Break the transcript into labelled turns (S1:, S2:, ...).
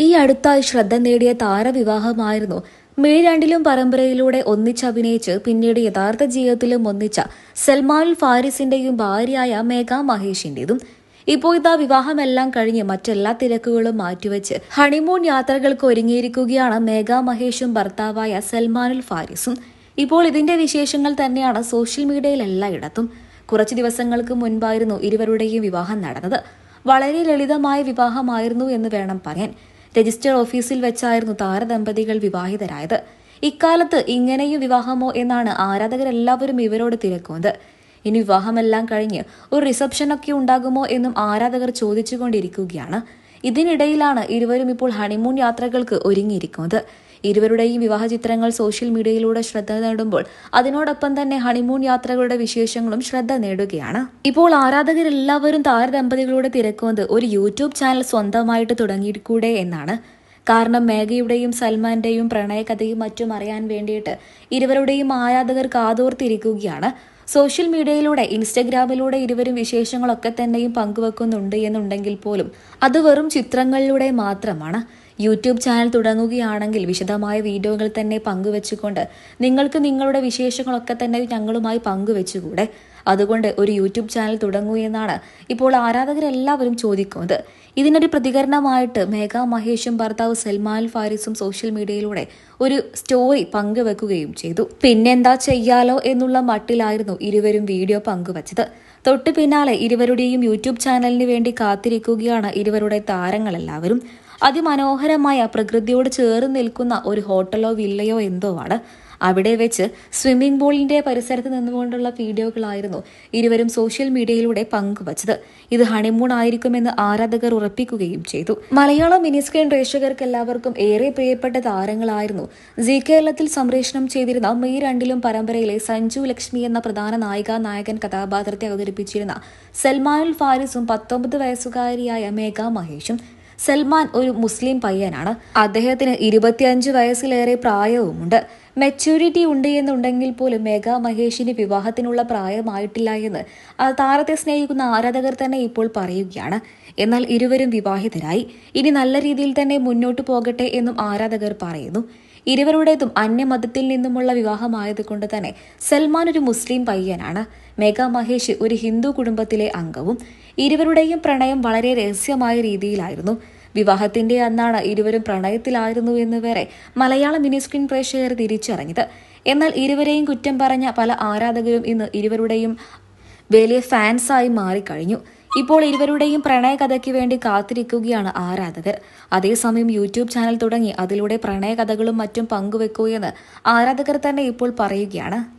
S1: ഈ അടുത്തായി ശ്രദ്ധ നേടിയ താരവിവാഹമായിരുന്നു. മെയ് രണ്ടിലും പരമ്പരയിലൂടെ ഒന്നിച്ചഭിനയിച്ച് പിന്നീട് യഥാർത്ഥ ജീവിതത്തിലും ഒന്നിച്ച സൽമാൻ ഫാരിസിന്റെയും ഭാര്യയായ മേഘ മഹേഷിന്റേതും. ഇപ്പോൾ ഇതാ വിവാഹമെല്ലാം കഴിഞ്ഞ് മറ്റെല്ലാ തിരക്കുകളും മാറ്റിവെച്ച് ഹണിമൂൺ യാത്രകൾക്ക് ഒരുങ്ങിയിരിക്കുകയാണ് മേഘ മഹേഷും ഭർത്താവായ സൽമാനുൽ ഫാരിസും. ഇപ്പോൾ ഇതിന്റെ വിശേഷങ്ങൾ തന്നെയാണ് സോഷ്യൽ മീഡിയയിൽ എല്ലായിടത്തും. കുറച്ച് ദിവസങ്ങൾക്ക് മുൻപായിരുന്നു ഇരുവരുടെയും വിവാഹം നടന്നത്. വളരെ ലളിതമായ വിവാഹമായിരുന്നു എന്ന് വേണം പറയാൻ. രജിസ്റ്റർ ഓഫീസിൽ വെച്ചായിരുന്നു താരദമ്പതികൾ വിവാഹിതരായത്. ഇക്കാലത്ത് ഇങ്ങനെയും വിവാഹമോ എന്നാണ് ആരാധകരെല്ലാവരും ഇവരോട് തിരക്കുന്നത്. ഇനി വിവാഹമെല്ലാം കഴിഞ്ഞ് ഒരു റിസപ്ഷനൊക്കെ ഉണ്ടാകുമോ എന്നും ആരാധകർ ചോദിച്ചുകൊണ്ടിരിക്കുകയാണ്. ഇതിനിടയിലാണ് ഇരുവരും ഇപ്പോൾ ഹണിമൂൺ യാത്രകൾക്ക് ഒരുങ്ങിയിരിക്കുന്നത്. ഇരുവരുടെയും വിവാഹ ചിത്രങ്ങൾ സോഷ്യൽ മീഡിയയിലൂടെ ശ്രദ്ധ നേടുമ്പോൾ അതിനോടൊപ്പം തന്നെ ഹണിമൂൺ യാത്രകളുടെ വിശേഷങ്ങളും ശ്രദ്ധ നേടുകയാണ്. ഇപ്പോൾ ആരാധകരെല്ലാവരും താരദമ്പതികളോട് തിരക്കുന്നത് ഒരു യൂട്യൂബ് ചാനൽ സ്വന്തമായിട്ട് തുടങ്ങിയിരിക്കൂടെ എന്നാണ്. കാരണം മേഘയുടെയും സൽമാന്റെയും പ്രണയകഥയും മറ്റും അറിയാൻ വേണ്ടിയിട്ട് ഇരുവരുടെയും ആരാധകർ കാതോർത്തിരിക്കുകയാണ്. സോഷ്യൽ മീഡിയയിലൂടെ ഇൻസ്റ്റഗ്രാമിലൂടെ ഇരുവരും വിശേഷങ്ങളൊക്കെ തന്നെയും പങ്കുവെക്കുന്നുണ്ട് എന്നുണ്ടെങ്കിൽ പോലും അത് വെറും ചിത്രങ്ങളിലൂടെ മാത്രമാണ്. യൂട്യൂബ് ചാനൽ തുടങ്ങുകയാണെങ്കിൽ വിശദമായ വീഡിയോകൾ തന്നെ പങ്കുവെച്ചുകൊണ്ട് നിങ്ങൾക്ക് നിങ്ങളുടെ വിശേഷങ്ങളൊക്കെ തന്നെ ഞങ്ങളുമായി പങ്കുവെച്ചുകൂടെ. അതുകൊണ്ട് ഒരു യൂട്യൂബ് ചാനൽ തുടങ്ങൂ എന്നാണ് ഇപ്പോൾ ആരാധകരെല്ലാവരും ചോദിക്കുന്നത്. ഇതിനൊരു പ്രതികരണമായിട്ട് മേഘ മഹേഷും ഭർത്താവ് സൽമാൻ ഫാരിസും സോഷ്യൽ മീഡിയയിലൂടെ ഒരു സ്റ്റോറി പങ്കുവെക്കുകയും ചെയ്തു. പിന്നെന്താ ചെയ്യാലോ എന്നുള്ള മട്ടിലായിരുന്നു ഇരുവരും വീഡിയോ പങ്കുവച്ചത്. തൊട്ടു പിന്നാലെ ഇരുവരുടെയും യൂട്യൂബ് ചാനലിന് വേണ്ടി കാത്തിരിക്കുകയാണ് ഇരുവരുടെ താരങ്ങളെല്ലാവരും. അതിമനോഹരമായ പ്രകൃതിയോട് ചേർന്ന് നിൽക്കുന്ന ഒരു ഹോട്ടലോ വില്ലയോ എന്തോ ആണ്. അവിടെ വെച്ച് സ്വിമ്മിംഗ് പൂളിന്റെ പരിസരത്ത് നിന്നുകൊണ്ടുള്ള വീഡിയോകളായിരുന്നു ഇരുവരും സോഷ്യൽ മീഡിയയിലൂടെ പങ്കുവച്ചത്. ഇത് ഹണിമൂൺ ആയിരിക്കുമെന്ന് ആരാധകർ ഉറപ്പിക്കുകയും ചെയ്തു. മലയാളം മിനിസ്ക്രീൻ പ്രേക്ഷകർക്ക് എല്ലാവർക്കും ഏറെ പ്രിയപ്പെട്ട താരങ്ങളായിരുന്നു. ജി കേരളത്തിൽ സംപ്രേഷണം ചെയ്തിരുന്ന മെയ് രണ്ടിലും പരമ്പരയിലെ സഞ്ജു ലക്ഷ്മി എന്ന പ്രധാന നായിക നായകൻ കഥാപാത്രത്തെ അവതരിപ്പിച്ചിരുന്ന സൽമാനുൽ ഫാരിസും പത്തൊമ്പത് വയസ്സുകാരിയായ മേഘ മഹേഷും സൽമാൻ ഒരു മുസ്ലിം പയ്യനാണ്. അദ്ദേഹത്തിന് ഇരുപത്തിയഞ്ച് വയസ്സിലേറെ പ്രായവുമുണ്ട്. മെച്യൂരിറ്റി ഉണ്ട് എന്നുണ്ടെങ്കിൽ പോലും മേഘ മഹേഷിന് വിവാഹത്തിനുള്ള പ്രായമായിട്ടില്ല എന്ന് താരത്തെ സ്നേഹിക്കുന്ന ആരാധകർ തന്നെ ഇപ്പോൾ പറയുകയാണ്. എന്നാൽ ഇരുവരും വിവാഹിതരായി. ഇനി നല്ല രീതിയിൽ തന്നെ മുന്നോട്ട് പോകട്ടെ എന്നും ആരാധകർ പറയുന്നു. ഇരുവരുടേതും അന്യമതത്തിൽ നിന്നുമുള്ള വിവാഹമായതുകൊണ്ട് തന്നെ സൽമാൻ ഒരു മുസ്ലിം പയ്യനാണ്. മേഘ മഹേഷ് ഒരു ഹിന്ദു കുടുംബത്തിലെ അംഗവും. ഇരുവരുടെയും പ്രണയം വളരെ രഹസ്യമായ രീതിയിലായിരുന്നു. വിവാഹത്തിന്റെ അന്നാണ് ഇരുവരും പ്രണയത്തിലായിരുന്നു എന്ന് വരെ മലയാള മിനി സ്ക്രീൻ പ്രേക്ഷകർ തിരിച്ചറിഞ്ഞത്. എന്നാൽ ഇരുവരെയും കുറ്റം പറഞ്ഞ പല ആരാധകരും ഇന്ന് ഇരുവരുടെയും വലിയ ഫാൻസായി മാറിക്കഴിഞ്ഞു. ഇപ്പോൾ ഇരുവരുടെയും പ്രണയകഥയ്ക്ക് വേണ്ടി കാത്തിരിക്കുകയാണ് ആരാധകർ. അതേസമയം യൂട്യൂബ് ചാനൽ തുടങ്ങി അതിലൂടെ പ്രണയകഥകളും മറ്റും പങ്കുവെക്കൂ എന്ന് ആരാധകർ തന്നെ ഇപ്പോൾ പറയുകയാണ്.